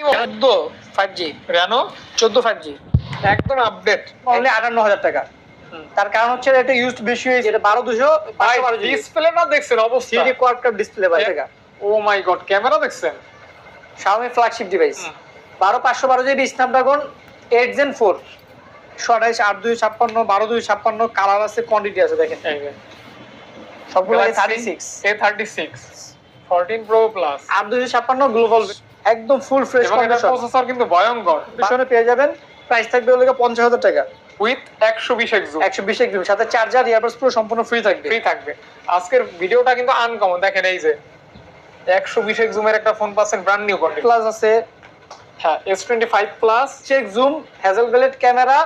চোদ্দ five G Reno চোদ্দ five G একদম আপডেট অনলি আটান্ন হাজার টাকা। তার কারণ হচ্ছে এটা ইউজ বেশি হয়েছে। এটা বারো দুশো ডিসপ্লে না দেখছেন কোয়াড কাপ ডিসপ্লে ভাই টাকা ও মাই গড ক্যামেরা দেখছেন? Xiaomi ফ্ল্যাগশিপ ডিভাইস বারো পাঁচশো বারো GB Snapdragon eight Gen four আঠাইশ আট দুই ছাপ্পান্ন বারো দুই ছাপ্পান্ন কালার আছে কোয়ান্টিটি আছে দেখেন। সবগুলো thirty six thirty six fourteen pro plus আট দুই ছাপ্পান্ন গ্লোবাল একদম ফুল ফ্রেশ কন্ডিশন প্রসেসর কিন্তু ভয়ঙ্কর। পিছনে পেয়ে যাবেন। প্রাইস থাকবে ওগুলো পঞ্চাশ হাজার টাকা। উইথ একশো বিশ এক্সু একশো বিশ একদম সাথে চার্জার ইয়ারবাস পুরো সম্পূর্ণ ফ্রি থাকবে। ফ্রি থাকবে। আজকের ভিডিওটা কিন্তু আনকমন দেখেন এই যে একশো বিশ জুমের একটা ফোন পাচ্ছেন ব্র্যান্ড নিউ কন্ডিশন প্লাস আছে হ্যাঁ S twenty five plus check zoom Hasselblad camera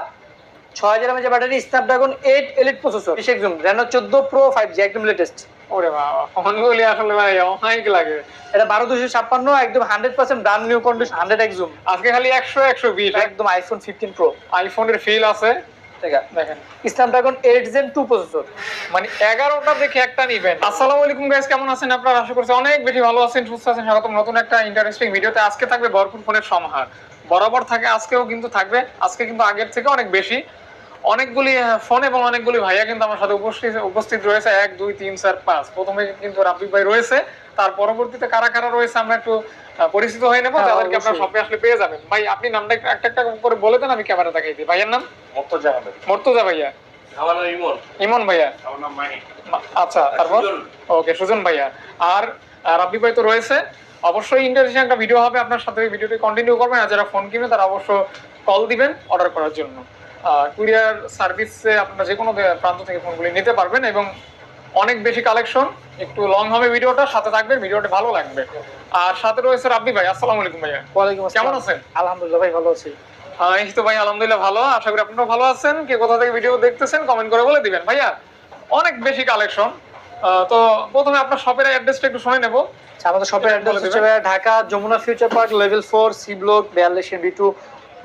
ছয় হাজার mAh battery Snapdragon eight elite processor বিশেষ জুম রেনো চোদ্দ প্রো ফাইভ জি একদম লেটেস্ট ওরে বাবা ফোনগুলি আসলে ভাই অনেক লাগে। এটা বারো দুশো ছাপ্পান্ন একদম hundred percent brand new condition hundred এক জুম আজকে খালি একশো একশো বিশ। একদম আইফোন ফিফটিন প্রো আইফোনের ফিল আছে। দেখেন। এইট জেন টু প্রসেসর মানে এগারোটা দেখে একটা নিবেন। আসসালামু আলাইকুম গাইস কেমন আছেন আপনারা? আশা করছি অনেক বেশি ভালো আছেন সুস্থ আছেন। স্বাগতম নতুন একটা ইন্টারেস্টিং ভিডিওতে আজকে থাকবে ভরপুর ফোনের সমাহার বরাবর থাকে আজকেও কিন্তু থাকবে। আজকে কিন্তু আগের থেকে অনেক বেশি। অনেকগুলি ফোন এবং অনেকগুলি ভাইয়া কিন্তু আমার সাথে উপস্থিত উপস্থিত রয়েছে। এক দুই তিন চার পাঁচ। প্রথমে কিন্তু রাব্বি ভাই রয়েছে। তার পরবর্তীতে কারা কারা রয়েছে আমরা একটু পরিচিত হয়ে নেব। হ্যাঁ, তাদেরকে আপনারা। সবাই আসলে পেয়ে যাবেন। ভাই আপনি নামটা একটু একটা একটা করে বলে দেন আমি ক্যামেরা দেখাই দিই। ভাইয়ের নাম? মর্তজা মর্তুজা ভাইয়া। আমার নাম ইমন। ইমন ভাইয়া। আমার নাম মাহি। আচ্ছা তারপর? ওকে সুজন ভাইয়া। আর রাব্বি ভাই তো রয়েছে। অবশ্যই ইন্টারেস্টিং একটা ভিডিও হবে। আপনার সাথে ভিডিওটি কন্টিনিউ করবেন। আর যারা ফোন কিনবে তারা অবশ্য কল দিবেন অর্ডার করার জন্য। কুরিয়ার সার্ভিসে আপনারা যে কোনো প্রান্ত থেকে ফোনগুলি নিতে পারবেন এবং অনেক বেশি কালেকশন একটু লং হবে ভিডিওটা সাথে থাকবে ভিডিওটা ভালো লাগবে। আর সাথে রয়েছে রাব্বি ভাই আসসালামু আলাইকুম ভাইয়া। ওয়ালাইকুম আসসালাম। কেমন আছেন? আলহামদুলিল্লাহ ভাই ভালো আছি। এই তো ভাই আলহামদুলিল্লাহ ভালো। আশা করি আপনারা ভালো আছেন। কে কোথা থেকে ভিডিও দেখতেছেন কমেন্ট করে বলে দিবেন। ভাইয়া অনেক বেশি কালেকশন তো প্রথমে আপনার শপের অ্যাড্রেসটা একটু শুনে নেব। আচ্ছা, আমাদের শপের অ্যাড্রেস হচ্ছে। Dhaka Jamuna future park level four C block বিয়াল্লিশ বি টু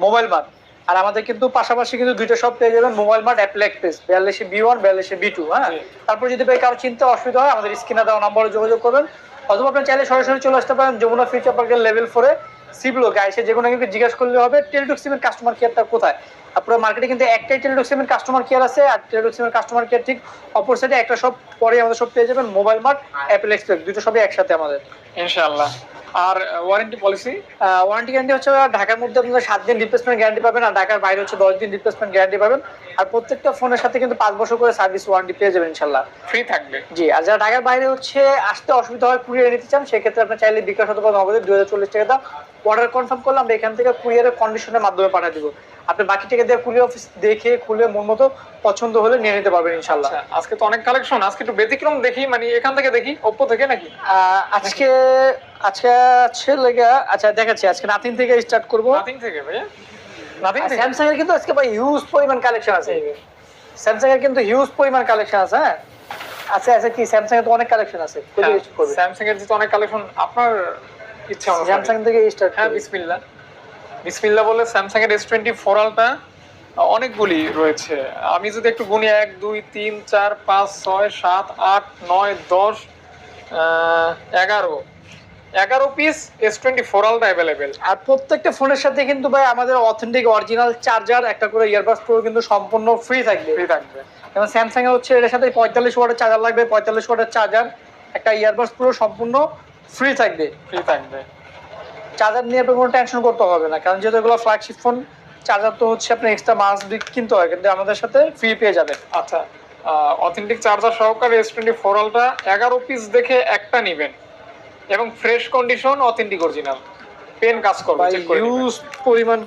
মোবাইল মার্ট আর আমাদের কিন্তু পাশাপাশি কিন্তু দুইটা সব পেয়ে যাবেন মোবাইল মার্ট অ্যাপল এক্সপ্রেস বিয়াল্লিশে বি ওয়ান বিয়াল্লিশে বি টু হ্যাঁ? তারপর যদি ভাই কারও চিন্তা অসুবিধা হয় আমাদের স্ক্রিনে দেওয়া নম্বরে যোগাযোগ করবেন। অথবা আপনি চাইলে সরাসরি চলে আসতে পারেন যমুনা ফিউচার পার্কের লেভেল ফোরে সি ব্লকে এসে যে কোনো কিন্তু জিজ্ঞাসা করলে হবে টেলিটক সিমের কাস্টমার কেয়ারটা কোথায়? আপনার মার্কেটে কিন্তু একটাই টেলিটক সিমের কাস্টমার কেয়ার আছে আর টেলিটক সিমের কাস্টমার কেয়ার ঠিক অপর সাইডে একটা সব পরে আমাদের সব পেয়ে যাবেন মোবাইল মার্ট অ্যাপল এক্সপ্রেস দুটো সবই একসাথে আমাদের। ইনশাআল্লাহ। আর ওয়ারেন্টি পলিসি ওয়ারেন্টি গ্যারান্টি হচ্ছে ঢাকার মধ্যে আপনারা সাত দিন রিপ্লেসমেন্ট গ্যারান্টি পাবেন আর ঢাকার বাইরে হচ্ছে দশ দিন রিপ্লেসমেন্ট গ্যারান্টি পাবেন। আর প্রত্যেকটা ফোনের সাথে কিন্তু পাঁচ বছর করে সার্ভিস ওয়ারেন্টি পেয়ে যাবেন ইনশাল্লাহ। ফ্রি থাকবে। জি আর যারা ঢাকার বাইরে হচ্ছে আসতে অসুবিধা হয় কুরিয়ার নিতে চান সেক্ষেত্রে আপনি চাইলে বিকাশ অথবা নগদে দুই হাজার চল্লিশ টাকা দাম অর্ডার কনফার্ম করলাম এখান থেকে কুরিয়ারের কন্ডিশনের মাধ্যমে পাঠিয়ে দিব। আপনি বাকি টাকা দিয়ে কুরিয়ার অফিস দেখে খুলে মন মতো পছন্দ হলে নিয়ে নিতে পারবেন ইনশাল্লাহ। আচ্ছা আজকে তো অনেক কালেকশন আজকে একটু ব্যতিক্রম দেখি মানে এখান থেকে দেখি ওপ্পো থেকে নাকি? আজকে আজকে আছে লেগে আচ্ছা দেখাচ্ছি আজকে নাতিন থেকে স্টার্ট করব। নাথিং থেকে ভাইয়া। স্যামসাং এর কিন্তু আজকে ভাই হিউজ পরিমাণ কালেকশন আছে। স্যামসাং এর কিন্তু হিউজ পরিমাণ কালেকশন আছে হ্যাঁ? আচ্ছা আচ্ছা কি? স্যামসাং এর তো অনেক কালেকশন আছে। স্যামসাং এর যেহেতু অনেক কালেকশন আপনার ইচ্ছা অনুসারে স্যামসাং থেকে স্টার্ট হ্যাঁ বিসমিল্লা বিসমিল্লা বলে স্যামসাং এর এস টোয়েন্টি ফোর আলটা অনেকগুলি রয়েছে। আমি যদি একটু গুনি এক দুই তিন চার পাঁচ ছয় সাত আট নয় দশ এগারো। এগারো piece S twenty four ultra available আর প্রত্যেকটা ফোনের সাথে কিন্তু ভাই আমাদের অথেন্টিক অরিজিনাল চার্জার একটা করে ইয়ারবাস প্রো কিন্তু সম্পূর্ণ ফ্রি থাকবে। ফ্রি থাকবে। এবং স্যামসাং এর হচ্ছে এর সাথে পঁয়তাল্লিশ ওয়াটের চার্জার লাগবে পঁয়তাল্লিশ ওয়াটের চার্জার একটা ইয়ারবাস প্রো সম্পূর্ণ ফ্রি থাকবে। ফ্রি থাকবে। চার্জার নিয়ে আপনার কোনো টেনশন করতে হবে না কারণ যেহেতু এগুলো ফ্ল্যাগশিপ ফোন চার্জার তো হচ্ছে আপনি এক্সট্রা মাস কিনতে হয় কিন্তু আমাদের সাথে ফ্রি পেয়ে যাবেন আচ্ছা অথেন্টিক চার্জার সহকারে এস টোয়েন্টি ফোর আলটা এগারো পিস দেখে একটা নিবেন। এবং fresh condition authentic original pen কাজ করবে ভাই চেক করে হিউজ পরিমাণ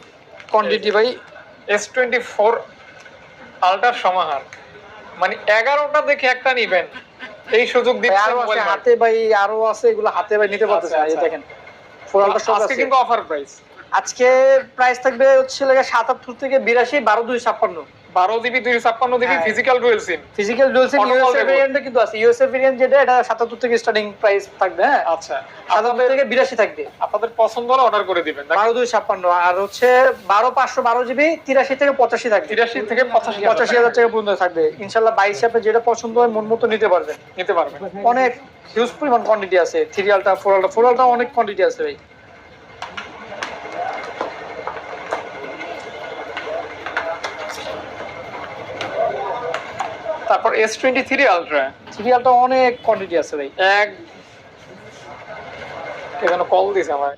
কোয়ান্টিটি ভাই। এস টোয়েন্টি ফোর আলটার সমাহার। মানে এগারোটা দেখে একটা নিবেন। এই সুযোগ দিচ্ছে আরও আছে হাতে ভাই আরও আছে এগুলো হাতে ভাই নিতে পারতেছে না, এই আচ্ছা, দেখেন। ফোরালটা সব আজকে আছে। কিন্তু অফার প্রাইস আজকে প্রাইস থাকবে হচ্ছে লাগে সাতাত্তর থেকে বিরাশি বারো দুই ছাপ্পান্ন। বারো জিবি দুই ছাপ্পান্ন GB. Physical dual SIM physical ডুয়েলসেন Protocol USA. ভেরিয়েন্টে কিন্তু আছে। ইউএসএ ভেরিয়েন্ট যেটা এটা সাতাত্তর থেকে স্টার্টিং প্রাইস থাকবে হ্যাঁ? আচ্ছা। সাতাত্তর থেকে বিরাশি থাকবে। আপনাদের পছন্দ হলে অর্ডার করে দিবেন। বারো দুই ছাপ্পান্ন। আর হচ্ছে বারো পাঁচশো বারো জিবি তিরাশি থেকে পঁচাশি থাকবে। তিরাশি থেকে পঁচাশি পঁচাশি হাজার টাকা পর্যন্ত থাকবে। ইনশাল্লাহ বাইশ আপনি যেটা পছন্দ হয় মন মতো নিতে পারবেন। নিতে পারবেন। অনেক হিউজ পরিমাণ কোয়ান্টিটি আছে। থ্রি আলটা ফোর আলটা ফোর আলটা অনেক কোয়ান্টিটি আছে ভাই। তারপর এস টোয়েন্টি থ্রি আলট্রা সিরিয়ালটা অনেক কোয়ান্টিটি আছে ভাই। এক এখানে কল দিছে আমার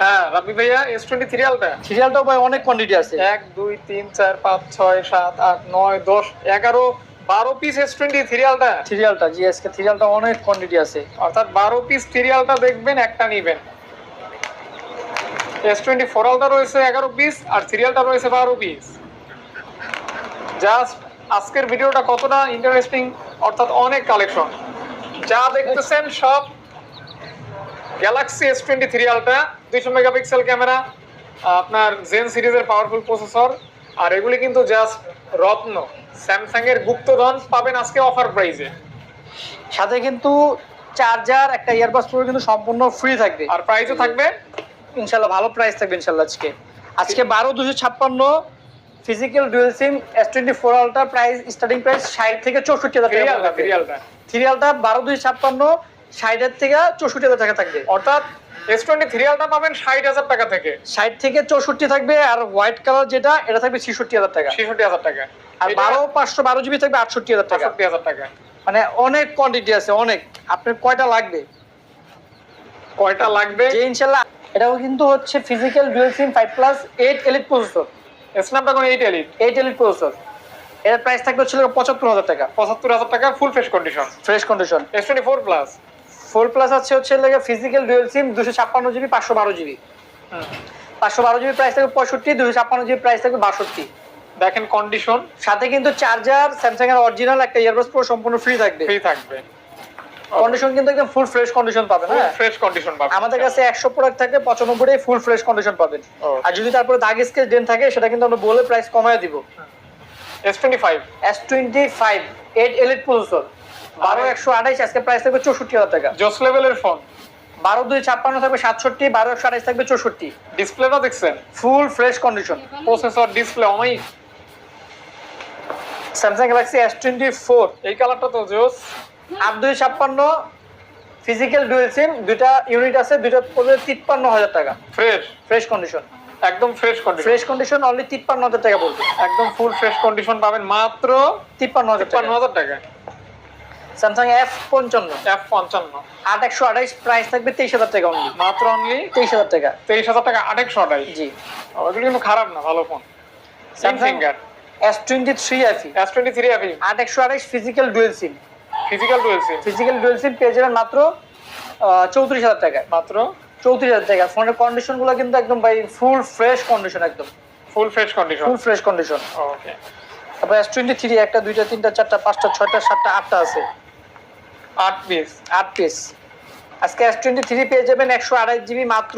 হ্যাঁ রাবি ভাইয়া এস টোয়েন্টি থ্রি আলট্রা সিরিয়ালটাও ভাই অনেক কোয়ান্টিটি আছে। এক দুই তিন চার পাঁচ ছয় সাত আট নয় দশ এগারো বারো পিস এস টোয়েন্টি থ্রিয়ালটা সিরিয়ালটা জিএসকে সিরিয়ালটা অনেক কোয়ান্টিটি আছে। অর্থাৎ বারো পিস থ্রিয়ালটা দেখবেন একটা নিবেন। এস টোয়েন্টি ফোর আলটা রয়েছে এগারো পিস আর সিরিয়ালটা রয়েছে বারো পিস জাস্ট আজকের ভিডিওটা কতটা ইন্টারেস্টিং অর্থাৎ অনেক কালেকশন যা দেখতেছেন সব Galaxy S twenty three ultra দুইশো মেগাপিক্সেল ক্যামেরা আপনার জেন সিরিজের পাওয়ারফুল প্রসেসর আর এগুলি কিন্তু জাস্ট রত্ন। স্যামসাং এর গুপ্তধন পাবেন আজকে অফার প্রাইসে সাথে কিন্তু চার্জার একটা ইয়ারবাস পুরো কিন্তু সম্পূর্ণ ফ্রি থাকবে। আর প্রাইসও থাকবে? ইনশাল্লাহ ভালো প্রাইস থাকবে ইনশাল্লাহ আজকে। আজকে বারো দুশো ছাপ্পান্ন physical dual SIM S twenty four আলটার price starting price ষাট থেকে চৌষট্টি হাজার টাকা সিরিয়ালটা সিরিয়ালটা বারো দুশো ছাপ্পান্ন ষাটের থেকে চৌষট্টি হাজার টাকা থাকবে। অর্থাৎ এস টোয়েন্টি থ্রি আলটা পাবেন ষাট হাজার টাকা থেকে। ষাট থেকে চৌষট্টি থাকবে আর হোয়াইট কালার যেটা এটা থাকবে ছেষট্টি হাজার টাকা। ছেষট্টি হাজার টাকা। আর বারো পাঁচশো বারো জিবি থাকবে আটষট্টি হাজার টাকা। বাষট্টি হাজার টাকা। মানে অনেক কোয়ান্টিটি আছে অনেক। আপনার কয়টা লাগবে? কয়টা লাগবে? যে ইনশাল্লাহ এটাও কিন্তু হচ্ছে physical dual SIM five plus eight elite processor Snapdragon eight elite eight elite processor এর প্রাইস থাকবে হচ্ছে পঁচাত্তর হাজার টাকা। পঁচাত্তর হাজার টাকা full fresh condition fresh condition S twenty four plus four plus আছে হচ্ছে লেগে ফিজিক্যাল ডুয়েল সিম দুশো ছাপ্পান্ন জিবি পাঁচশো বারো জিবি পাঁচশো বারো জিবি প্রাইস থাকবে পঁয়ষট্টি দুশো ছাপ্পান্ন জিবি প্রাইস থাকবে বাষট্টি। দেখেন কন্ডিশন সাথে কিন্তু চার্জার স্যামসাং এর অরিজিনাল একটা ইয়ারবাস পুরো সম্পূর্ণ ফ্রি থাকবে। ফ্রি থাকবে। কন্ডিশন কিন্তু একদম ফুল ফ্রেশ কন্ডিশন পাবেন হ্যাঁ? ফ্রেশ কন্ডিশন পাবেন আমাদের কাছে একশো প্রোডাক্ট থাকে পঁচানব্বইটাই ফুল ফ্রেশ কন্ডিশন পাবেন। আর যদি তারপরে দাগ স্কেচ ডেন থাকে সেটা কিন্তু আমরা বলে প্রাইস কমায় দিব। S twenty five S twenty five eight elite processor বারো একশো আঠাইশ আজকে প্রাইস থাকবে টাকা। জোস লেভেলের ফোন বারো দুই ছাপ্পান্ন থাকবে সাতষট্টি বারো একশো আঠাইশ থাকবে চৌষট্টি। ডিসপ্লেটা দেখছেন? Full fresh condition processor display অনেক। Samsung Galaxy S twenty four এই কালারটা তো জোস আট দুই ছাপ্পান্ন ফিজিক্যাল ডুয়েল সিম দুইটা ইউনিট আছে দুইটা পড়বে তিপ্পান্ন হাজার টাকা। ফ্রেশ ফ্রেশ কন্ডিশন একদম fresh condition fresh condition only তিপ্পান্ন হাজার টাকা পড়বে একদম ফুল ফ্রেশ কন্ডিশন পাবেন মাত্র তিপ্পান্ন হাজার তিপ্পান্ন হাজার টাকা। স্যামসাং এফ পঞ্চান্ন। এফ পঞ্চান্ন। আট একশো আঠাইশ প্রাইস থাকবে তেইশ হাজার টাকা অনলি মাত্র অনলি তেইশ হাজার টাকা। তেইশ হাজার টাকা আটেকশো আঠাইশ। জি। ওগুলো কিন্তু খারাপ না ভালো phone Samsung S twenty three FE S twenty three FE আট একশো আঠাইশ physical dual SIM physical dual SIM physical dual SIM পেয়ে যাবেন মাত্র চৌত্রিশ হাজার টাকায়। মাত্র চৌত্রিশ হাজার টাকা ফোনের কন্ডিশনগুলো কিন্তু একদম ভাই ফুল ফ্রেশ কন্ডিশন একদম। Full fresh condition full fresh condition okay তারপর এস টোয়েন্টি থ্রি একটা দুইটা তিনটা চারটা পাঁচটা ছয়টা সাতটা আটটা আছে। আট পিস আট পিস আজকে এস টোয়েন্টি থ্রি পেয়ে যাবেন একশো আড়াই জিবি মাত্র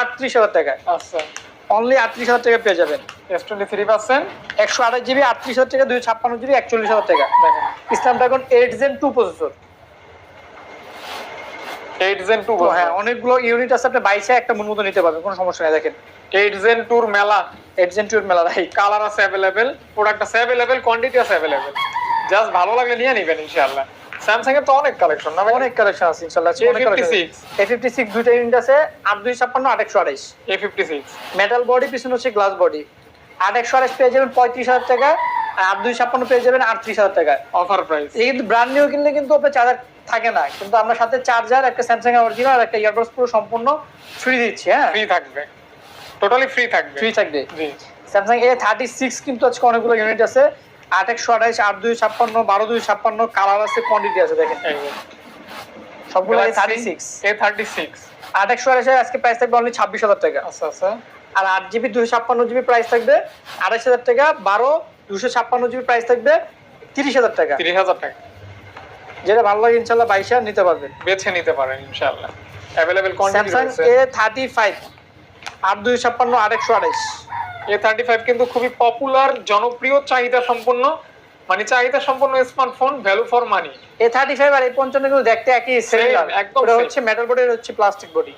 আটত্রিশ হাজার টাকায়। আচ্ছা। অনলি আটত্রিশ হাজার টাকা পেয়ে যাবেন। এস টোয়েন্টি থ্রি পার্সেন্ট একশো আড়াই জিবি আটত্রিশ হাজার টাকা দুই ছাপ্পান্ন জিবি একচল্লিশ হাজার টাকা। দেখেন। ইসলাম dragon eight Gen two processor eight Gen two হ্যাঁ অনেকগুলো ইউনিট আছে আপনি বাইশে একটা মন মতো নিতে পারবেন কোনো সমস্যা নেই দেখেন। এইট জেন টুর মেলা। এইট জেন টুর মেলা রাই কালার আছে অ্যাভেলেবেল প্রোডাক্ট আছে অ্যাভেলেবেল কোয়ান্টিটি আছে অ্যাভেলেবেল জাস্ট ভালো লাগলে নিয়ে নেবেন ইনশাআল্লাহ। স্যামসাং এর তো অনেক কালেকশন না অনেক কালেকশন আছে ইনশাল্লাহ A56 এ ফিফটি সিক্স দুইটা ইউনিট আছে আট দুই ছাপ্পান্ন আট একশো আড়াইশ। A fifty six metal body পিছনে হচ্ছে গ্লাস বডি আট একশো আড়াইশ পেয়ে যাবেন পঁয়ত্রিশ হাজার টাকা আর আট দুই ছাপ্পান্ন পেয়ে যাবেন আটত্রিশ হাজার টাকা। অফার প্রাইস এই কিন্তু ব্র্যান্ড নিউ কিনলে কিন্তু আপনার চার্জার থাকে না কিন্তু আমরা সাথে চার্জার একটা স্যামসাং এর অরিজিনাল আর একটা ইয়ারবাডস পুরো সম্পূর্ণ ফ্রি দিচ্ছি হ্যাঁ? ফ্রি থাকবে। টোটালি ফ্রি থাকবে। ফ্রি থাকবে। জি। স্যামসাং এ থার্টি সিক্স কিন্তু আজকে অনেকগুলো ইউনিট আছে। আট একশো আঠাইশ আট দুই ছাপ্পান্ন বারো দুই ছাপ্পান্ন কালার আছে কোয়ান্টিটি আছে দেখেন। সবগুলো thirty six A thirty six আট একশো আঠাইশের আজকে প্রাইস থাকবে অনলি ছাব্বিশ হাজার টাকা। আচ্ছা আচ্ছা। আর আট জিবি দুশো ছাপ্পান্ন জিবি প্রাইস থাকবে আড়াইশ হাজার টাকা বারো দুশো ছাপ্পান্ন জিবি প্রাইস থাকবে তিরিশ হাজার টাকা। তিরিশ হাজার টাকা। যেটা ভালো লাগে ইনশাল্লাহ বাইশে নিতে পারবেন। বেছে নিতে পারেন ইনশাআল্লাহ available quantity Samsung A thirty five আট দুই ছাপ্পান্ন আট একশো আঠাইশ এ থার্টি ফাইভ কিন্তু খুবই পপুলার জনপ্রিয় চাহিদা সম্পন্ন মানে চাহিদা সম্পন্ন smartphone value for money A thirty five আর এই পঞ্চান্ন কিন্তু দেখতে একই সেম একদম হচ্ছে মেটাল বডি হচ্ছে প্লাস্টিক বডি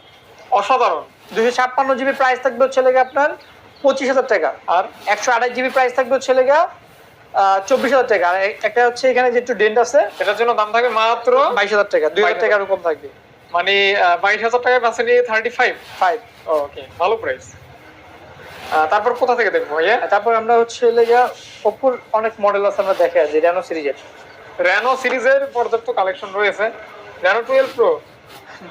অসাধারণ। দুশো ছাপ্পান্ন জিবি প্রাইস থাকবে হচ্ছে লেগে আপনার পঁচিশ হাজার টাকা। আর? একশো আঠাশ জিবি প্রাইস থাকবে হচ্ছে লেগে চব্বিশ হাজার টাকা। আর একটা হচ্ছে এখানে যে একটু ডেন্ট আছে এটার জন্য দাম থাকবে মাত্র বাইশ হাজার টাকা দুই হাজার 22,000 টাকা এরকম থাকবে। মানে বাইশ হাজার টাকায় পাচ্ছেন এই থার্টি ফাইভ ফাইভ ওকে ভালো প্রাইস তারপর কোথা থেকে দেখব ভাইয়া? তারপর আমরা হচ্ছে লেগা ওপ্পোর অনেক মডেল আছে আমরা দেখে আছি রেনো সিরিজের। রেনো সিরিজের পর্যাপ্ত কালেকশন রয়েছে। রেনো টুয়েলভ প্রো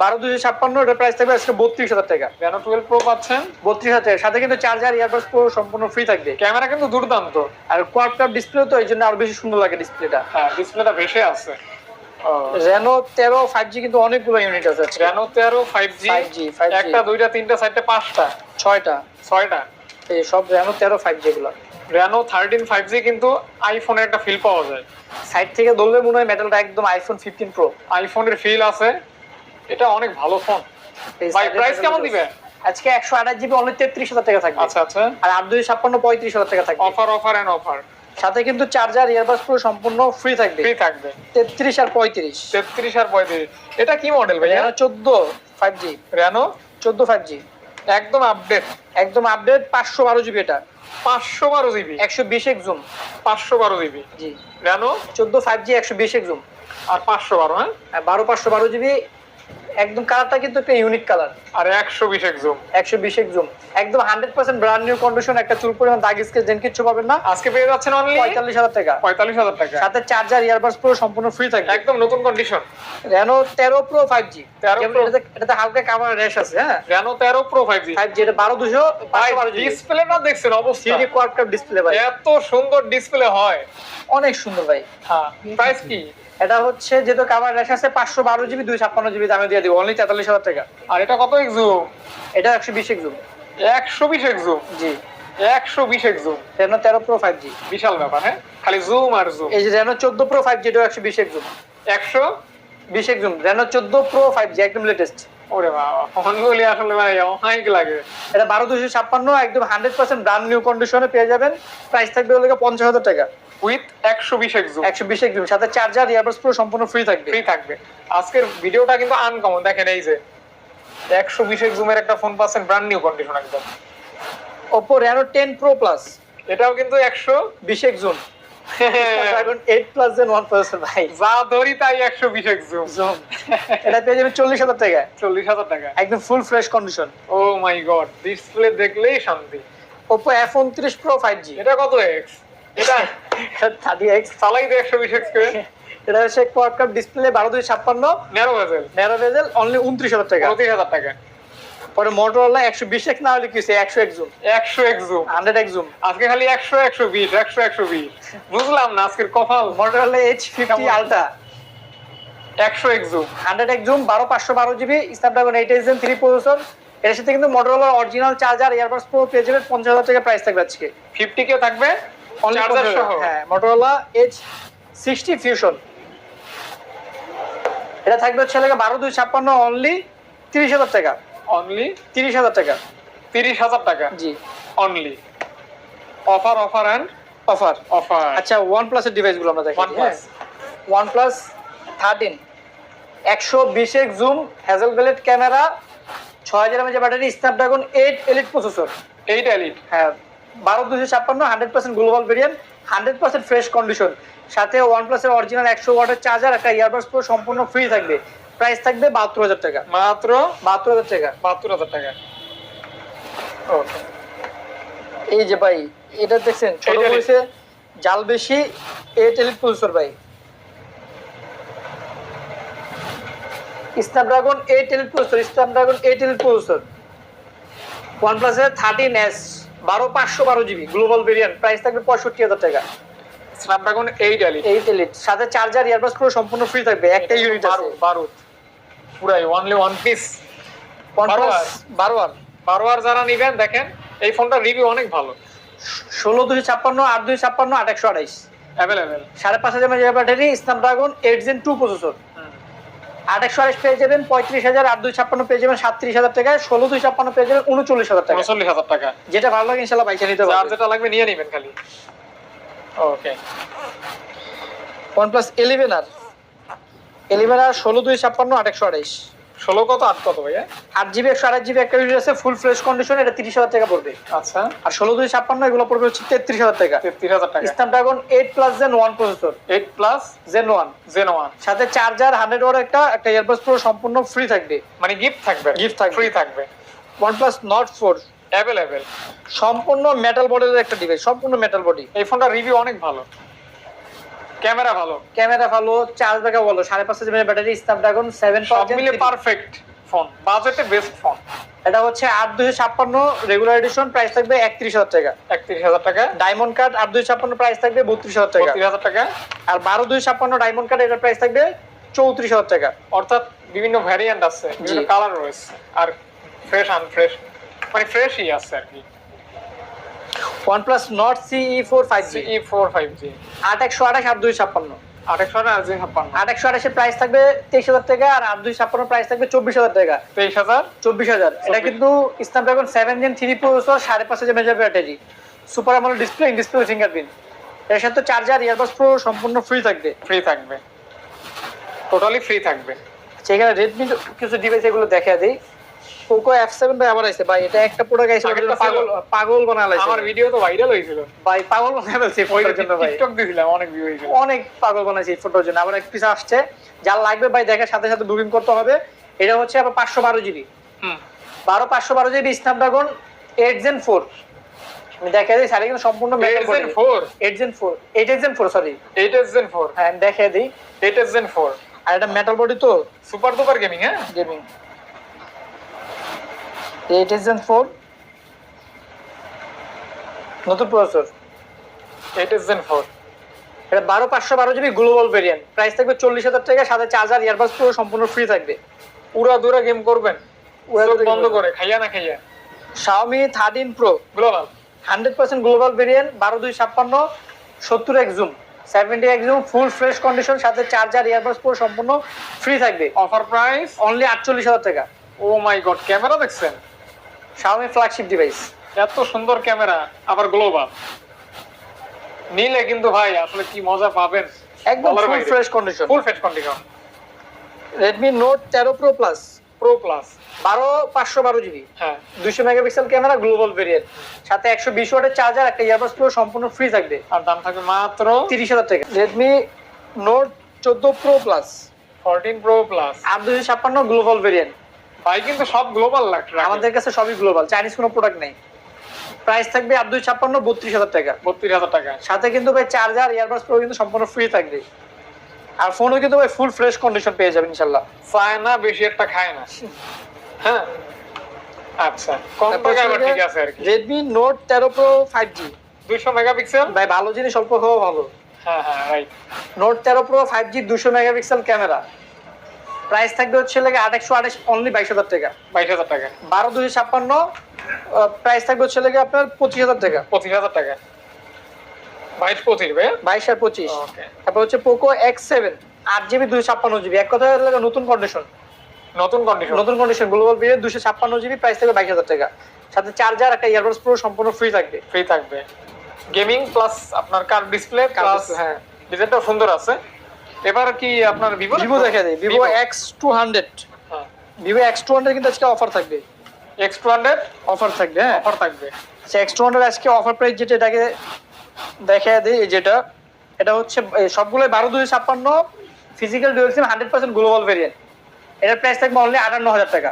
বারো দুশো ছাপ্পান্ন এটার প্রাইস থাকবে আজকে বত্রিশ হাজার টাকা। রেনো টুয়েলভ প্রো পাচ্ছেন? বত্রিশ হাজার টাকা। সাথে কিন্তু চার্জার ইয়ারবাস প্রো সম্পূর্ণ ফ্রি থাকবে। ক্যামেরা কিন্তু দুর্দান্ত। আর কোয়াড কাপ ডিসপ্লে তো এই জন্য আরও বেশি সুন্দর লাগে ডিসপ্লেটা হ্যাঁ ডিসপ্লেটা ভেসে আছে। রেনো তেরো ফাইভ জি কিন্তু অনেকগুলো ইউনিট আছে। রেনো তেরো ফাইভ জি 5G, 5G একটা দুইটা তিনটা চারটা পাঁচটা। ছয়টা। ছয়টা। এই সব রেনো তেরো ফাইভ জি এগুলো। রেনো থার্টিন ফাইভ জি কিন্তু আইফোনের একটা ফিল পাওয়া যায়। সাইড থেকে ধরলে মনে হয় মেটালটা একদম আইফোন ফিফটিন প্রো আইফোনের ফিল আছে। এটা অনেক ভালো ফোন ভাই প্রাইস কেমন দিবে? আজকে একশো আঠাশ জিবি অনলি তেত্রিশ হাজার টাকা থাকবে। আচ্ছা আচ্ছা। আর আট দুই ছাপ্পান্ন পঁয়ত্রিশ হাজার টাকা থাকবে। অফার অফার এন্ড অফার সাথে কিন্তু চার্জার ইয়ারবাস পুরো সম্পূর্ণ ফ্রি থাকবে। ফ্রি থাকবে। তেত্রিশ আর পঁয়ত্রিশ। তেত্রিশ আর পঁয়ত্রিশ। এটা কি মডেল চোদ্দ ফাইভ জি রেনো চোদ্দ ফাইভ জি একদম আপডেট একদম আপডেট পাঁচশো বারো জিবি এটা। পাঁচশো বারো জিবি একশো বিশ এক জুম পাঁচশো বারো জিবি জি। রেনো চোদ্দ ফাইভ জি একশো বিশ এক জুম আর পাঁচশো বারো হ্যাঁ? বারো পাঁচশো বারো জিবি একদম কালারটা কিন্তু একটা ইউনিক কালার আর একশো বিশ একজম একশো বিশ এক জুম একদম hundred percent brand new condition একটা চুল পরিমাণ দাগ স্কেচ দেন কিচ্ছু পাবেন না। আজকে পেয়ে যাচ্ছেন অনলি পঁয়তাল্লিশ হাজার টাকা। পঁয়তাল্লিশ হাজার টাকা। সাথে চার্জার ইয়ারবাস পুরো সম্পূর্ণ ফ্রি থাকবে। একদম নতুন কন্ডিশন রেনো তেরো প্রো ফাইভ জি 13 এটাতে হালকা কাভার রেশ আছে হ্যাঁ? রেনো তেরো pro five G five G এটা বারো দুশো ডিসপ্লে না দেখছেন অবশ্যই সিডি কোয়াড কাপ ডিসপ্লে ভাই। এত সুন্দর ডিসপ্লে হয়। অনেক সুন্দর ভাই। হ্যাঁ প্রাইস কি? এটা হচ্ছে যেহেতু কাভার রেশ আছে পাঁচশো বারো জিবি দুই ছাপ্পান্ন জিবি দামে দিয়ে দিব অনলি তেতাল্লিশ হাজার টাকা। আর এটা কত এক্সুম এটা একশো বিশ এক জুম একশো বিশ এক্সুম জি। একশো বিশ এক্সুম রেনো তেরো প্রো ফাইভ জি বিশাল ব্যাপার হ্যাঁ? খালি জুম আর জুম এই যে রেনো চোদ্দ প্রো ফাইভ জি এটাও একশো বিশ এক জুম একশো বিশ এক জুম রেনো চোদ্দ প্রো ফাইভ জি একদম লেটেস্ট ওরে বাবা ফোনগুলি আসলে ভাই অনেক লাগে। এটা বারো দুশো ছাপ্পান্ন একদম হান্ড্রেড পার্সেন্ট ব্রান্ড নিউ কন্ডিশনে পেয়ে যাবেন। প্রাইস থাকবে হলে পঞ্চাশ হাজার টাকা। উইথ একশো বিশ একশো বিশ এক জুম সাথে চার্জার ইয়ারবাস পুরো সম্পূর্ণ ফ্রি থাকবে। ফ্রি থাকবে। আজকের ভিডিওটা কিন্তু আনকমন দেখেন এই যে একশো বিশ জুমের একটা ফোন পাচ্ছেন ব্র্যান্ড নিউ কন্ডিশন একদম। Oppo Reno ten pro plus এটাও কিন্তু একশো বিশ এক জুম যা ধরি তাই একশো বিশ জুম জুম এটা পেয়ে যাবেন চল্লিশ হাজার টাকা। চল্লিশ হাজার টাকা। একদম full fresh condition oh my god display দেখলেই শান্তি। ওপো এফ উনত্রিশ প্রো ফাইভ জি এটা কত এক্স এটা থার্টি এক্স চালাই তো একশো বিশ এক্স করে। এটা হচ্ছে কোয়াড কাপ ডিসপ্লে বারো দুই ছাপ্পান্ন। Narrow bezel. Narrow bezel only উনত্রিশ হাজার টাকা। পঁচিশ হাজার টাকা। পরে মোটরওয়ালা একশো বিশ এক না হলে কি একশো এক জুম একশো এক জুম হান্ড্রেড এক জুম আজকে খালি একশো একশো বিশ একশো একশো বিশ। বুঝলাম না আজকের কপাল। এইচ ফিফটি আলট্রা একশো এক জুম হান্ড্রেড এক জুম বারো পাঁচশো বারো GB Snapdragon eight three processor এর সাথে কিন্তু মোটরওয়ালার অরিজিনাল চার্জার ইয়ারবাডস প্রো পেয়ে যাবেন পঞ্চাশ হাজার টাকা প্রাইস থাকবে আজকে। ফিফটি কে থাকবে? Only চার্জার 50,000 সহ। হ্যাঁ এইচ সিক্সটি ফিউশন এটা থাকবে হচ্ছে লাগে বারো দুই ছাপ্পান্ন অনলি তিরিশ হাজার টাকা। অনলি তিরিশ হাজার টাকা। তিরিশ হাজার টাকা? জি। Only offer offer and offer offer আচ্ছা ওয়ান প্লাসের ডিভাইসগুলো আমরা দেখি। OnePlus। ওয়ান প্লাস থার্টিন একশো বিশ এক জুম হ্যাজেল ব্লেড ক্যামেরা ছয় হাজার mAh battery Snapdragon eight elite processor eight elite হ্যাঁ। বারো দুশো ছাপ্পান্ন hundred percent global variant hundred percent fresh condition সাথে ওয়ান প্লাসের অরিজিনাল একশো ওয়াটের চার্জার একটা ইয়ারবাডস পুরো সম্পূর্ণ ফ্রি থাকবে। প্রাইস থাকবে বাহাত্তর হাজার টাকা। মাত্র? বাহাত্তর হাজার টাকা। বাহাত্তর হাজার টাকা। ওকে এই যে ভাই এটা দেখছেন ছোট। বয়সে জাল বেশি এইট এলিট প্রসেসর ভাই। Snapdragon eight elite processor Snapdragon eight elite processor one প্লাসের থার্টিন এস বারো পাঁচশো বারো জিবি গ্লোবাল ভেরিয়েন্ট প্রাইস থাকবে পঁয়ষট্টি হাজার টাকা। Snapdragon eight elite eight elite সাথে চার্জার ইয়ারবাস পুরো সম্পূর্ণ ফ্রি থাকবে একটা ইউনিট আছে। বারুদ পুরাই অনলি ওয়ান পিস OnePlus বারো আর। বারো আর। যারা নিবেন দেখেন এই ফোনটার রিভিউ অনেক ভালো। ষোলো দুশো ছাপ্পান্ন আট দুশো ছাপ্পান্ন আট একশো আঠাইশ। অ্যাভেলেবেল সাড়ে পাঁচ হাজার battery Snapdragon eight Gen two processor আট একশো আড়াইশ পেয়ে যাবেন পঁয়ত্রিশ হাজার আট দুই ছাপ্পান্ন পেয়ে যাবেন সাতত্রিশ হাজার টাকা ষোলো দুই ছাপ্পান্ন পেয়ে যাবেন উনচল্লিশ হাজার টাকা উনচল্লিশ হাজার টাকা। যেটা ভালো লাগে ইনশাল্লাহ বাইশে নিতে পারবেন। পারবে যেটা লাগবে নিয়ে নেবেন খালি। Okay. One plus eleven R. Eleven R ষোলো দুই ছাপ্পান্ন আট একশো আঠাইশ ষোলো কত? আট কত ভাইয়া? আট জিবি একশো আঠাশ জিবি একটা ইউনিট আছে ফুল ফ্রেশ কন্ডিশন এটা তিরিশ হাজার টাকা পড়বে। আচ্ছা। আর ষোলো দুই ছাপ্পান্ন এগুলো পড়বে হচ্ছে তেত্রিশ হাজার টাকা। তেত্রিশ হাজার টাকা। Snapdragon eight plus Gen one processor eight plus Gen one Gen one সাথে চার্জার হান্ড্রেড ওয়ার একটা একটা ইয়ারবাস পুরো সম্পূর্ণ ফ্রি থাকবে। মানে গিফট থাকবে। Gift থাকবে। ফ্রি থাকবে। One plus Nord four available সম্পূর্ণ মেটাল বডির একটা ডিভাইস সম্পূর্ণ মেটাল বডি এই ফোনটা রিভিউ অনেক ভালো। ক্যামেরা ভালো। ক্যামেরা ভালো চার্জ ব্যাকআপ ভালো সাড়ে পাঁচ হাজার ব্যাটারি স্ন্যাপড্রাগন সেভেন সব মিলে পারফেক্ট ফোন বাজেটে বেস্ট ফোন এটা হচ্ছে আট দুশো ছাপ্পান্ন রেগুলার এডিশন প্রাইস থাকবে একত্রিশ হাজার টাকা। একত্রিশ হাজার টাকা। ডায়মন্ড কার্ড আট দুশো ছাপ্পান্ন প্রাইস থাকবে বত্রিশ হাজার টাকা। বত্রিশ হাজার টাকা। আর বারো দুশো ছাপ্পান্ন ডায়মন্ড কার্ড এটার প্রাইস থাকবে চৌত্রিশ হাজার টাকা। অর্থাৎ বিভিন্ন ভ্যারিয়েন্ট আছে বিভিন্ন কালার রয়েছে আর ফ্রেশ আনফ্রেশ মানে ফ্রেশই আছে আর কি। One plus Nord CE four five G E four five G আট একশো আঠাশ আট দুই ছাপ্পান্ন। আঠাশশো আর জি ছাপ্পান্ন। আট একশো আঠাশের প্রাইস থাকবে তেইশ হাজার টাকা আর আট দুই ছাপ্পান্ন প্রাইস থাকবে চব্বিশ হাজার টাকা। তেইশ হাজার? চব্বিশ হাজার। এটা কিন্তু Snapdragon seven gen three processor সাড়ে পাঁচ হাজার measure battery. Super AMOLED display display fingerprint এর সাথে চার্জার ইয়ারবাস প্রো সম্পূর্ণ ফ্রি থাকবে। ফ্রি থাকবে। টোটালি ফ্রি থাকবে। সেখানে রেডমি কিছু ডিভাইস এগুলো দেখা দিই। পোকো এফ সেভেন ভাই আবার আছে ভাই এটা একটা প্রোডাক্ট আগেরটা পাগল? পাগল। বানালাইছে আমার ভিডিও তো ভাইরাল হয়েছিল। ভাই পাগল বানালাইছে ওই ফটোর জন্য ভাই। টিকটক দিয়েছিলাম অনেক ভিউ হয়েছিল। অনেক পাগল বানাইছে ফটোর জন্য। আবার এক পিস আসছে যার লাগবে ভাই দেখার সাথে সাথে বুকিং করতে হবে। এটা হচ্ছে আবার পাঁচশো বারো জিবি হুম। বারো পাঁচশো বারো GB Snapdragon eight gen four আমি দেখা দিই সাড়ে কিন্তু সম্পূর্ণ eight four eight gen four eight X gen four sorry eight S gen four হ্যাঁ আমি দেখে দিই। এইট এস জেন ফোর আর এটা মেটাল বডি তো? সুপার ডুপার গেমিং হ্যাঁ? Gaming eight X gen four. নতুন processor. Eight S gen four. এটা বারো পাঁচশো বারো জিবি গ্লোবাল ভেরিয়েন্ট। প্রাইস থাকবে চল্লিশ হাজার টাকা সাথে চার্জার ইয়ারবাস পুরো সম্পূর্ণ ফ্রি থাকবে। পুরা দূরা গেম করবেন। উড়া বন্ধ করে খাইয়া না খাইয়া। Xiaomi thirteen pro global hundred percent global variant বারো দুই ছাপ্পান্ন সত্তর এক জুম সেভেন্টি এক জুম ফুল ফ্রেশ কন্ডিশন সাথে চার্জার ইয়ারবাস পুরো সম্পূর্ণ ফ্রি থাকবে। অফার প্রাইস অনলি আটচল্লিশ হাজার টাকা। ও মাই গড ক্যামেরা দেখছেন? শাওমি ফ্ল্যাগশিপ ডিভাইস এত সুন্দর ক্যামেরা আবার গ্লোবাল নিলে কিন্তু ভাই আসলে কি মজা পাবেন? একদম full fresh condition full fit condition Redmi Note তেরো প্রো প্লাস প্রো প্লাস বারো পাঁচশো বারো জিবি হ্যাঁ। দুইশো মেগাপিক্সেল ক্যামেরা গ্লোবাল ভেরিয়েন্ট সাথে একশো বিশ ওয়াটের চার্জার একটা ইয়ারবাস পুরো সম্পূর্ণ ফ্রি থাকবে। আর দাম থাকবে মাত্র তিরিশ হাজার টাকা। রেডমি নোট চোদ্দ pro plus fourteen pro plus দুশো ছাপ্পান্ন গ্লোবাল ভেরিয়েন্ট ভাই কিন্তু সব গ্লোবাল লাগছে আমাদের কাছে সবই গ্লোবাল চাইনিজ কোনো প্রোডাক্ট নেই। প্রাইস থাকবে দুই ছাপ্পান্ন বত্রিশ হাজার টাকা। বত্রিশ হাজার টাকা। সাথে কিন্তু ভাই চার্জার ইয়ারবাস প্রো কিন্তু সম্পূর্ণ ফ্রি থাকবে। আর ফোনও কিন্তু ভাই ফুল ফ্রেশ কন্ডিশন পেয়ে যাবেন ইনশাল্লাহ চায় না বেশি একটা খায় না। হ্যাঁ? আচ্ছা কম টাকা ঠিক আছে আর কি। নোট তেরো প্রো ফাইভ জি দুইশো মেগাপিক্সেল? ভাই ভালো জিনিস অল্প খাওয়া ভালো। হ্যাঁ হ্যাঁ রাইট নোট তেরো প্রো ফাইভ জি দুশো মেগাপিক্সেল ক্যামেরা। প্রাইস থাকবে হচ্ছে লাগে একশো আঠাশ অনলি বাইশ হাজার টাকা। বাইশ হাজার টাকা। বারো দুশো ছাপ্পান্ন প্রাইস থাকবে হচ্ছে লাগে আপনার পঁচিশ হাজার টাকা। পঁচিশ হাজার টাকা। বাইশ পঁচিশ বাইশ আর পঁচিশ। ওকে তারপর হচ্ছে পোকো এক্স সেভেন আট জিবি দুশো ছাপ্পান্ন জিবি এক কথা নতুন কন্ডিশন নতুন কন্ডিশন নতুন কন্ডিশন গ্লোবাল বিয়ে দুশো ছাপ্পান্ন জিবি প্রাইস থাকবে বাইশ হাজার টাকা। সাথে চার্জার একটা ইয়ারবাডস পুরো সম্পূর্ণ ফ্রি থাকবে। ফ্রি থাকবে। গেমিং প্লাস আপনার কার ডিসপ্লে প্লাস হ্যাঁ। ডিজাইনটাও সুন্দর আছে। এবার কি আপনার ভিভো ভিভো দেখা দেয় ভিভো এক্স টু হান্ড্রেড হ্যাঁ। ভিভো এক্স টু হান্ড্রেড কিন্তু আজকে অফার থাকবে। এক্স টু হান্ড্রেড অফার থাকবে হ্যাঁ। অফার থাকবে। এক্স টু হান্ড্রেড আজকে অফার প্রাইস যেটা এটাকে দেখা দিই যেটা এটা হচ্ছে এই সবগুলো বারো দুশো ছাপ্পান্ন physical dual SIM hundred percent global variant এটার প্রাইস থাকবে অনলি আটান্ন হাজার টাকা।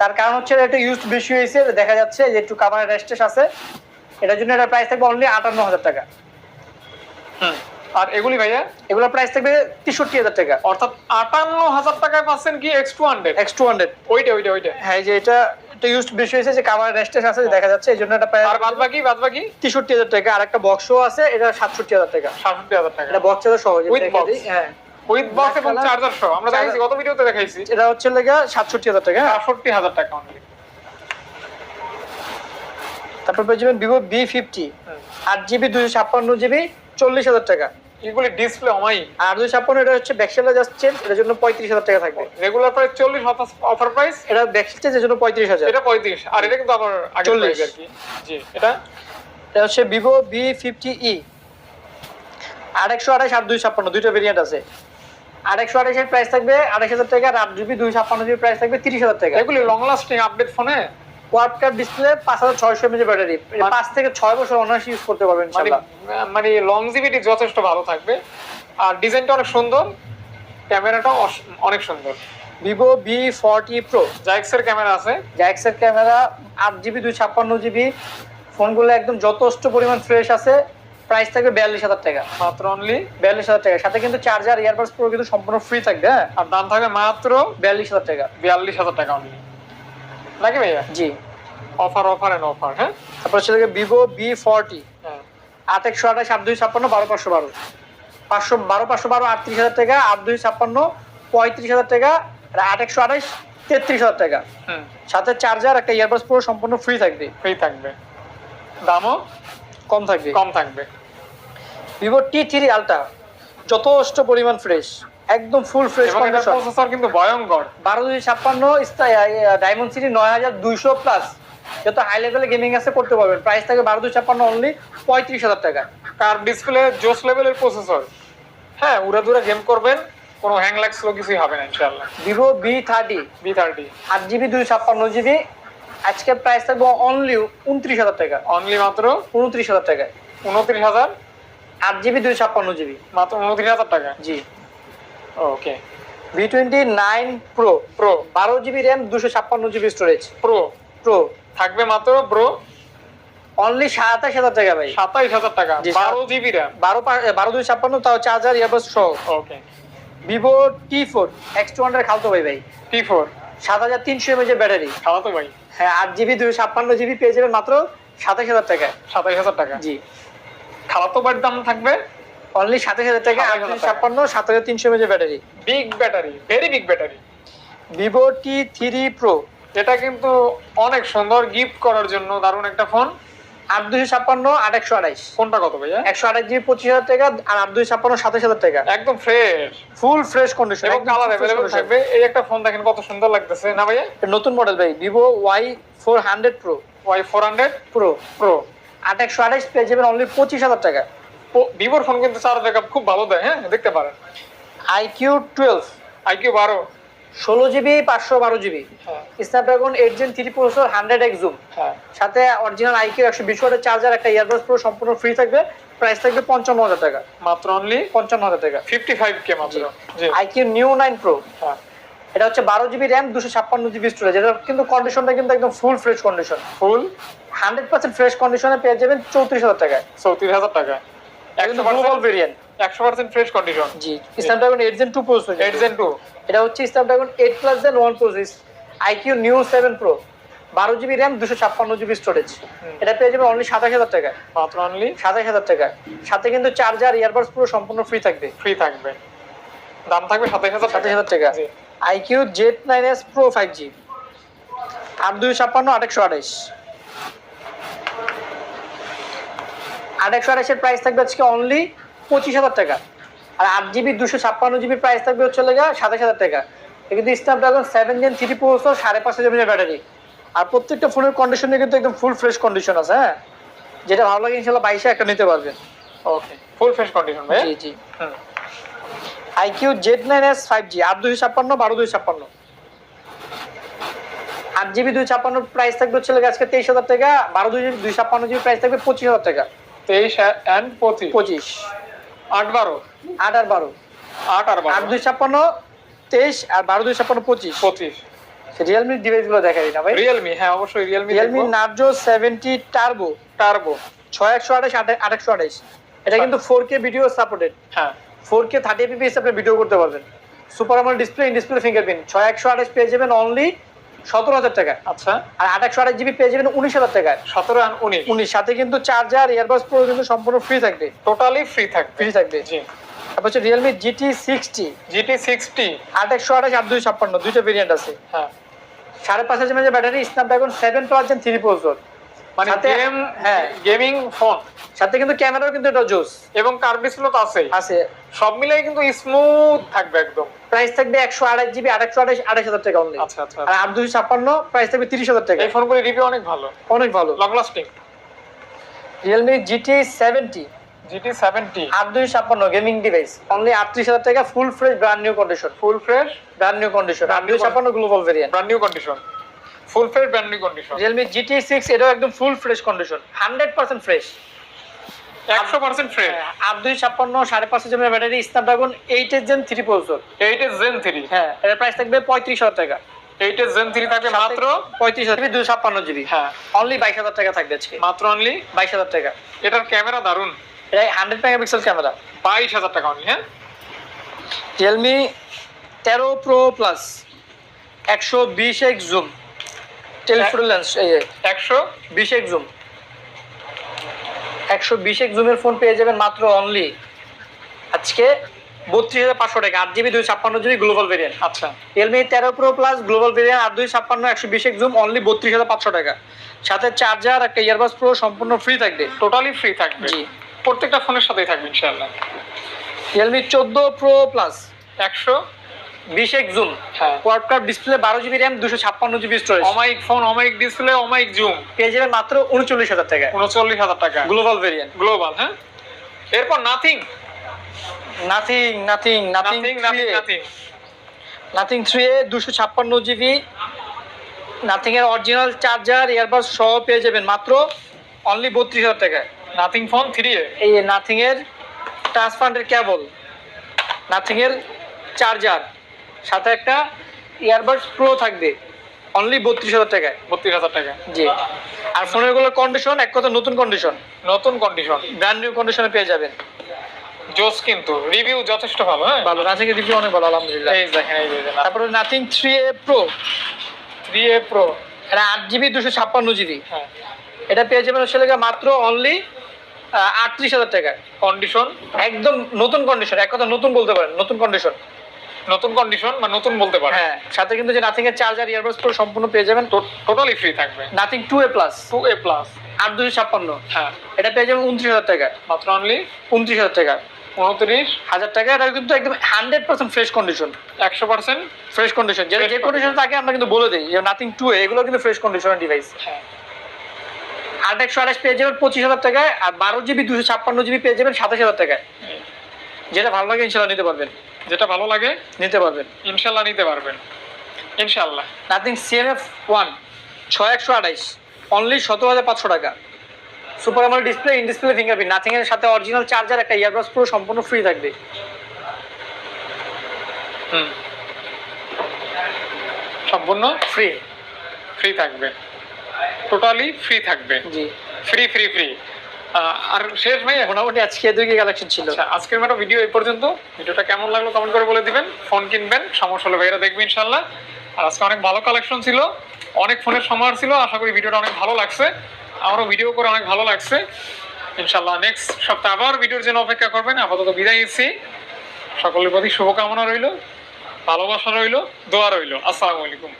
তার কারণ হচ্ছে এটা ইউজ বেশি হয়েছে দেখা যাচ্ছে যে একটু কাভারের রেস্টেস আছে। এটার জন্য এটার প্রাইস থাকবে অনলি আটান্ন হাজার টাকা। হুম। আর এগুলি ভাইয়া? এগুলোর প্রাইস থাকবে তেষট্টি হাজার টাকা। অর্থাৎ আটান্ন হাজার টাকায় পাচ্ছেন কি X two hundred X two hundred ওইটা ওইটা ওইটা। হ্যাঁ যে এটা এটা ইউজ বেশি হয়েছে যে কাভারের রেস্টেস আছে দেখা যাচ্ছে এই জন্য এটা প্রায় আর বাদ বাকি বাদ বাকি তেষট্টি হাজার টাকা। আর একটা বক্সও আছে এটা সাতষট্টি হাজার টাকা। সাতষট্টি হাজার টাকা। এটা বক্স সহজে হ্যাঁ। উইথ বক্স এবং চার্জার সহ আমরা দেখাইছি গত ভিডিওতে দেখাইছি। এটা হচ্ছে লেগে সাতষট্টি হাজার টাকা হ্যাঁ? সাতষট্টি হাজার টাকা অনলি তারপর পেয়ে যাবেন ভিভো বি ফিফটি আট জিবি দুশো ছাপ্পান্ন জিবি চল্লিশ হাজার টাকা। এগুলি ডিসপ্লে অমাই আর দুশো ছাপ্পান্ন এটা হচ্ছে ব্যাকসেলা যাচ্ছে এটার জন্য পঁয়ত্রিশ হাজার টাকা থাকবে। রেগুলার প্রাইস চল্লিশ অফার প্রাইস এটা ব্যাকসেল এর জন্য পঁয়ত্রিশ হাজার। এটা পঁয়ত্রিশ আর এটা কিন্তু আবার আগে প্রাইস আর কি। জি এটা? এটা হচ্ছে ভিভো বি ফিফটি ই আট একশো আঠাশ আট দুই ছাপ্পান্ন দুইটা ভেরিয়েন্ট আছে। আট একশো আঠাশের প্রাইস থাকবে আঠাশ হাজার টাকা আর আট জিবি দুই ছাপ্পান্ন জিবি প্রাইস থাকবে তিরিশ হাজার টাকা। এগুলি লং লাস্টিং আপডেট ফোনে কোয়াড কার্ড ডিসপ্লে পাঁচ হাজার ছয়শো এমএজ ব্যাটারি পাঁচ থেকে ছয় বছর অনায়াসে ইউজ করতে পারবেন মানে ইনশাল্লাহ। মানে লংজিভিটি যথেষ্ট ভালো থাকবে। আর ডিজাইনটা অনেক সুন্দর ক্যামেরাটাও অস- অনেক সুন্দর। ভিভো বি ফর্টি প্রো জাইক্স এর ক্যামেরা আছে। জ্যাক্সের ক্যামেরা আট জিবি দুই ছাপ্পান্ন জিবি ফোনগুলো একদম যথেষ্ট পরিমাণ ফ্রেশ আছে। প্রাইস থাকবে বিয়াল্লিশ হাজার টাকা। মাত্র অনলি বিয়াল্লিশ হাজার টাকা। সাথে কিন্তু চার্জার ইয়ারবাডস প্রো কিন্তু সম্পূর্ণ ফ্রি থাকবে হ্যাঁ? আর দাম থাকবে মাত্র বিয়াল্লিশ হাজার টাকা। বিয়াল্লিশ হাজার টাকা অনলি নাকি ভাইয়া? জি। অফার অফার এন্ড অফার হ্যাঁ? তারপর হচ্ছে ভিভো বি ফর্টি হ্যাঁ। আট একশো আঠাশ আট দুই ছাপ্পান্ন বারো পাঁচশো বারো। পাঁচশো বারো পাঁচশো বারো আটত্রিশ হাজার টাকা আট দুই ছাপ্পান্ন পঁয়ত্রিশ হাজার টাকা আর আট একশো আঠাশ তেত্রিশ হাজার টাকা। সাথে চার্জার একটা ইয়ারবাডস পুরো সম্পূর্ণ ফ্রি থাকবে। ফ্রি থাকবে। দামও? কম থাকবে। কম থাকবে। ভিভো টি থ্রি আলট্রা যথেষ্ট পরিমাণ ফ্রেশ একদম ফুল ফ্রেশ প্রসেসর কিন্তু ভয়ঙ্কর। বারো দুই ছাপ্পান্ন ডায়মন্ড সিটি নয় হাজার দুইশো প্লাস যত হাই লেভেলে গেমিং আছে করতে পারবেন। প্রাইস থাকে বারো দুই ছাপ্পান্ন অনলি পঁয়ত্রিশ হাজার টাকা। কার ডিসপ্লে জোস লেভেলের প্রসেসর হ্যাঁ উড়া দুরা গেম করবেন কোনো হ্যাং লাগছিল কিছুই হবে না ইনশাআল্লাহ। Vivo V thirty V thirty আট জিবি দুই ছাপ্পান্ন জিবি আজকে প্রাইস থাকবে অনলি উনত্রিশ হাজার টাকা। অনলি মাত্র? উনত্রিশ হাজার টাকা উনত্রিশ হাজার? আট জিবি দুই ছাপ্পান্ন জিবি মাত্র উনত্রিশ হাজার টাকা? জি। Okay. V twenty nine pro pro বারো জিবি র্যাম দুশো ছাপ্পান্ন জিবি স্টোরেজ প্রো প্রো থাকবে মাত্র ব্রো অনলি সাতাশ হাজার টাকা ভাই। সাতাইশ হাজার টাকা বারো জিবি র্যাম বারো বারো দুই ছাপ্পান্ন তাও চার্জার ইয়ারবাস সহ। Okay Vivo T four X two hundred খালতো ভাই ভাই। টি ফোর সাত হাজার তিনশো এমএজ এর ব্যাটারি খাওয়া তো ভাই। হ্যাঁ আট জিবি দুই ছাপ্পান্ন জিবি পেয়ে যাবেন মাত্র সাতাশ হাজার টাকা। সাতাশ হাজার টাকা। জি। খালাতো বাড়ির দাম থাকবে? অনলি সাতাশ হাজার টাকা আট 27,000 দুই ছাপ্পান্ন সাত হাজার তিনশো M A H battery big battery very big battery Vivo T three pro এটা কিন্তু অনেক সুন্দর গিফট করার জন্য দারুণ একটা ফোন আট দুশো ছাপ্পান্ন আট একশো আঠাইশ কোনটা কত ভাইয়া? একশো আঠাশ জিবি পঁচিশ হাজার টাকা আর আট দুই ছাপ্পান্ন সাতাশ হাজার টাকা। একদম ফ্রেশ ফুল ফ্রেশ কন্ডিশন এবং কালার অ্যাভেলেবল থাকবে। এই একটা ফোন দেখেন কত সুন্দর লাগতেছে। না ভাইয়া? নতুন মডেল ভাই Vivo Y four hundred pro Y four hundred pro pro আট একশো আঠাইশ পেয়ে যাবেন অনলি পঁচিশ হাজার টাকা। ভিভোর ফোন কিন্তু চার্জ ব্যাকআপ খুব ভালো দেয় হ্যাঁ? দেখতে পারেন। আইকিউ টুয়েলভ আইকিউ বারো। ষোলো জিবি পাঁচশো বারো GB. Snapdragon eight gen three processor hundred X zoom সাথে অরিজিনাল আইকিউ একশো বিশ ওয়াটের চার্জার একটা ইয়ারবাস পুরো সম্পূর্ণ ফ্রি থাকবে। প্রাইস থাকবে পঞ্চান্ন হাজার টাকা। মাত্র অনলি পঞ্চান্ন হাজার টাকা। ফিফটি ফাইভ কে মাত্র আইকিউ নিউ নাইন প্রো হ্যাঁ। এটা হচ্ছে বারো জিবি র্যাম দুশো ছাপ্পান্ন জিবি স্টোরেজ এটা কিন্তু কন্ডিশনটা কিন্তু একদম full fresh condition full hundred percent fresh কন্ডিশনে পেয়ে যাবেন চৌত্রিশ হাজার টাকায়। চৌত্রিশ হাজার টাকা একশো গ্লোবাল ভেরিয়েন্ট একশো পার্সেন্ট ফ্রেশ কন্ডিশন জি Snapdragon eight gen two processor eight gen two এটা হচ্ছে Snapdragon eight plus gen one process iQOO Neo seven pro বারো জিবি র্যাম দুশো ছাপ্পান্ন জিবি স্টোরেজ এটা পেয়ে যাবেন অনলি সাতাশ হাজার টাকায় মাত্র অনলি সাতাশ হাজার টাকা। সাথে কিন্তু চার্জার ইয়ারবাডস পুরো সম্পূর্ণ ফ্রি থাকবে। ফ্রি থাকবে। দাম থাকবে সাতাইশ হাজার সাতাশ হাজার টাকা। IQOO Z nine S pro five G আট দুই ছাপ্পান্ন আট একশো আঠাইশ আট একশো আঠাইশের প্রাইস থাকবে আজকে অনলি পঁচিশ হাজার টাকা। আর আট জিবি দুশো ছাপ্পান্ন জিবির প্রাইস থাকবে হচ্ছে লেগা সাতাশ হাজার টাকা। কিন্তু Snapdragon seven gen three processor সাড়ে পাঁচ হাজার ব্যাটারি আর প্রত্যেকটা ফোনের কন্ডিশনে কিন্তু একদম ফুল ফ্রেশ কন্ডিশন আছে হ্যাঁ? যেটা ভালো লাগে ইনশাল্লাহ বাইশে একটা নিতে পারবেন ওকে ফুল ফ্রেশ কন্ডিশন ভাই জি জি। IQOO Z nine S five G আট দুশো ছাপ্পান্ন বারো দুই ছাপ্পান্ন। আট জিবি দুই ছাপ্পান্ন প্রাইস থাকবে হচ্ছে লেগে আজকে তেইশ হাজার টাকা বারো দুই দুই ছাপ্পান্ন জিবি প্রাইস থাকবে পঁচিশ হাজার টাকা। তেইশ অ্যান্ড পঁচিশ। পঁচিশ। আট বারো। আট আর বারো। আট আর আট দুই ছাপ্পান্ন তেইশ আর বারো দুই ছাপ্পান্ন পঁচিশ। পঁচিশ। রিয়েলমির ডিভাইসগুলো দেখাই না ভাই। রিয়েলমি হ্যাঁ অবশ্যই realme realme Narzo seventy turbo turbo ছয় একশো আঠাশ আট একশো আঠাশ। এটা কিন্তু ফোর কে ভিডিও সাপোর্টেড হ্যাঁ। ফোর কে থার্টি এপিপিএস আপনি ভিডিও করতে পারবেন। Super AMOLED display in display fingerprint ছয় একশো আঠাশ পেয়ে যাবেন অনলি সতেরো হাজার টাকা। আচ্ছা। আর আট একশো আঠাশ জিবি পেয়ে যাবেন উনিশ হাজার টাকায়। সতেরো আর উনিশ। উনিশ। সাথে কিন্তু চার্জার ইয়ারবাস প্রো কিন্তু সম্পূর্ণ ফ্রি থাকবে। টোটালি ফ্রি থাকবে। ফ্রি থাকবে। জি। তারপর হচ্ছে realme GT sixty GT sixty আট একশো আঠাশ আট দুই ছাপ্পান্ন দুইটা ভেরিয়েন্ট আছে। হ্যাঁ। সাড়ে পাঁচ হাজার battery Snapdragon seven plus gen three processor মানে গেম হ্যাঁ। গেমিং ফোন সাথে কিন্তু ক্যামেরাও কিন্তু এটা জোস এবং কার ডিসপ্লে তো আছেই আছে। সব মিলাই কিন্তু স্মুথ থাকবে একদম। প্রাইস থাকবে একশো আঠাশ জিবি আট একশো আঠাশ আঠাশ হাজার টাকা অনলি আচ্ছা আচ্ছা। আর আট দুই ছাপ্পান্ন প্রাইস থাকবে তিরিশ হাজার টাকা। এই ফোনগুলি রিভিউ অনেক ভালো। অনেক ভালো। Long lasting realme GT seventy GT seventy আট দুই ছাপ্পান্ন গেমিং ডিভাইস অনলি আটত্রিশ হাজার টাকা full fresh brand new condition full fresh brand new condition আট দুই ছাপ্পান্ন global variant brand new condition full fresh brand new condition realme GT six এটাও একদম full fresh condition hundred percent fresh একশো percent fresh আর আট দুই ছাপ্পান্ন সাড়ে পাঁচশো জিবি ব্যাটারি স্ন্যাপড্রাগন এইটের জেন থ্রি প্রসেসর এইটের জেন থ্রি হ্যাঁ এর প্রাইস থাকবে পঁয়ত্রিশ হাজার টাকা। এইটের জেন থ্রি থাকবে মাত্র? পঁয়ত্রিশ হাজার দুশো ছাপ্পান্ন জিবি হ্যাঁ। অনলি বাইশ হাজার টাকা থাকবে আজকে। মাত্র অনলি বাইশ হাজার টাকা। এটার ক্যামেরা দারুণ এটা হান্ড্রেড মেগাপিক্সেল ক্যামেরা বাইশ হাজার টাকা অনলি হ্যাঁ? রিয়েলমি তেরো প্রো প্লাস একশো বিশ এক্স জুম টেলিফোটো লেন্স এই যে। একশো বিশ এক্স জুম একশো বিশ এক্স জুমের ফোন পেয়ে যাবেন মাত্র অনলি আজকে বত্রিশ হাজার পাঁচশো টাকা আট জিবি দুই ছাপ্পান্ন জিবি গ্লোবাল ভেরিয়েন্ট আচ্ছা। রিয়েলমি তেরো প্রো প্লাস গ্লোবাল ভেরিয়েন্ট আট দুই ছাপ্পান্ন একশো বিশ এক্স জুম অনলি বত্রিশ হাজার পাঁচশো টাকা। সাথে চার্জার একটা ইয়ারবাস প্রো সম্পূর্ণ ফ্রি থাকবে। টোটালি ফ্রি থাকবে। জি। প্রত্যেকটা ফোনের সাথেই থাকবে ইনশাআল্লাহ। রিয়েলমি চোদ্দ প্রো প্লাস একশো বিশ এক জুম। কোয়াডকাপ ডিসপ্লে বারো জিবি র্যাম দুশো ছাপ্পান্ন জিবি স্টোরেজ অমাইক ফোন অমাইক ডিসপ্লে অমাইক জুম পেয়ে যাবেন মাত্র উনচল্লিশ হাজার টাকা। উনচল্লিশ হাজার টাকা। গ্লোবাল ভেরিয়েন্ট গ্লোবাল হ্যাঁ? এরপর Nothing Nothing Nothing Nothing Nothing Nothing Nothing three A দুশো ছাপ্পান্ন জিবি নাথিং এর অরিজিনাল চার্জার ইয়ারবাস সহ পেয়ে যাবেন মাত্র অনলি বত্রিশ হাজার টাকায় নাথিং ফোন থ্রি এ এই নাথিং এর ট্রান্সফান্ডের কেবল নাথিং এর চার্জার সাথে একটা ইয়ারবাডস প্রো থাকবে। অনলি বত্রিশ হাজার টাকায়। বত্রিশ হাজার টাকা জি। আর ফোনেরগুলোর কন্ডিশন এক কথা নতুন কন্ডিশন নতুন কন্ডিশন ব্র্যান্ড নিউ কন্ডিশনে পেয়ে যাবেন। জোস কিন্তু। রিভিউ যথেষ্ট ভালো হ্যাঁ? ভালো। নাথিং রিভিউ অনেক ভালো আলহামদুলিল্লাহ। এই দেখেন এই যে তারপরে Nothing three A pro three A pro এটা আট জিবি দুশো ছাপ্পান্ন জিবি হ্যাঁ। এটা পেয়ে যাবেন হচ্ছে মাত্র অনলি আটত্রিশ হাজার টাকায়। কন্ডিশন একদম নতুন কন্ডিশন এক কথা নতুন বলতে পারেন নতুন কন্ডিশন নতুন কন্ডিশন বা নতুন বলতে পারে হ্যাঁ সাথে কিন্তু যে নাথিং এর চার্জার ইয়ারবাডস প্রো সম্পূর্ণ পেয়ে যাবেন টোটালি ফ্রি থাকবে। Nothing two A plus two A plus আট দুশো ছাপ্পান্ন। হ্যাঁ। এটা পেয়ে যাবেন উনত্রিশ হাজার টাকা। মাত্র অনলি উনত্রিশ হাজার টাকা। উনত্রিশ। হাজার টাকা এটা কিন্তু একদম হান্ড্রেড পার্সেন্ট ফ্রেশ কন্ডিশন একশো পার্সেন্ট ফ্রেশ কন্ডিশন যেটা যে কন্ডিশন থাকে আমরা কিন্তু বলে দিই যে নাথিং টু এগুলো কিন্তু ফ্রেশ কন্ডিশনের ডিভাইস হ্যাঁ। আট একশো আঠাশ পেয়ে যাবেন পঁচিশ হাজার টাকায় আর বারো জিবি দুশো ছাপ্পান্ন জিবি পেয়ে যাবেন সাতাশ হাজার টাকায় যেটা ভালো লাগে ইনশাল্লাহ নিতে পারবেন। যেটা ভালো লাগে নিতে পারবেন। ইনশাল্লাহ নিতে পারবেন। ইনশাল্লাহ। নাথিং সিএমএফ ওয়ান ছয় একশো আঠাইশ। অনলি সতেরো হাজার পাঁচশো টাকা। Super AMOLED display in display fingerprint Nothing এর সাথে অরিজিনাল চার্জার একটা ইয়ারবাস পুরো সম্পূর্ণ ফ্রি থাকবে। হুম। সম্পূর্ণ ফ্রি ফ্রি থাকবে। টোটালি ফ্রি থাকবে। জি। ফ্রি ফ্রি ফ্রি আর শেষ ভাই, মোটামুটি আজকে দুই কালেকশন ছিল। আচ্ছা আজকের মতো ভিডিও এই পর্যন্ত। ভিডিওটা কেমন লাগল কমেন্ট করে বলে দিবেন। ফোন কিনবেন, সমস্যা হলে ভাইরা দেখবেন ইনশাল্লাহ আর আজকে অনেক ভালো কালেকশন ছিল। অনেক ফোনের সমার ছিল। আশা করি ভিডিওটা অনেক ভালো লাগছে। আমারও ভিডিও করে অনেক ভালো লাগছে। ইনশাল্লাহ নেক্সট সপ্তাহে আবার ভিডিওর জন্য অপেক্ষা করবেন। আপাতত বিদায় নিচ্ছি। সকলের প্রতি শুভকামনা রইল, ভালোবাসা রইল, দোয়া রইল। আসসালামু আলাইকুম।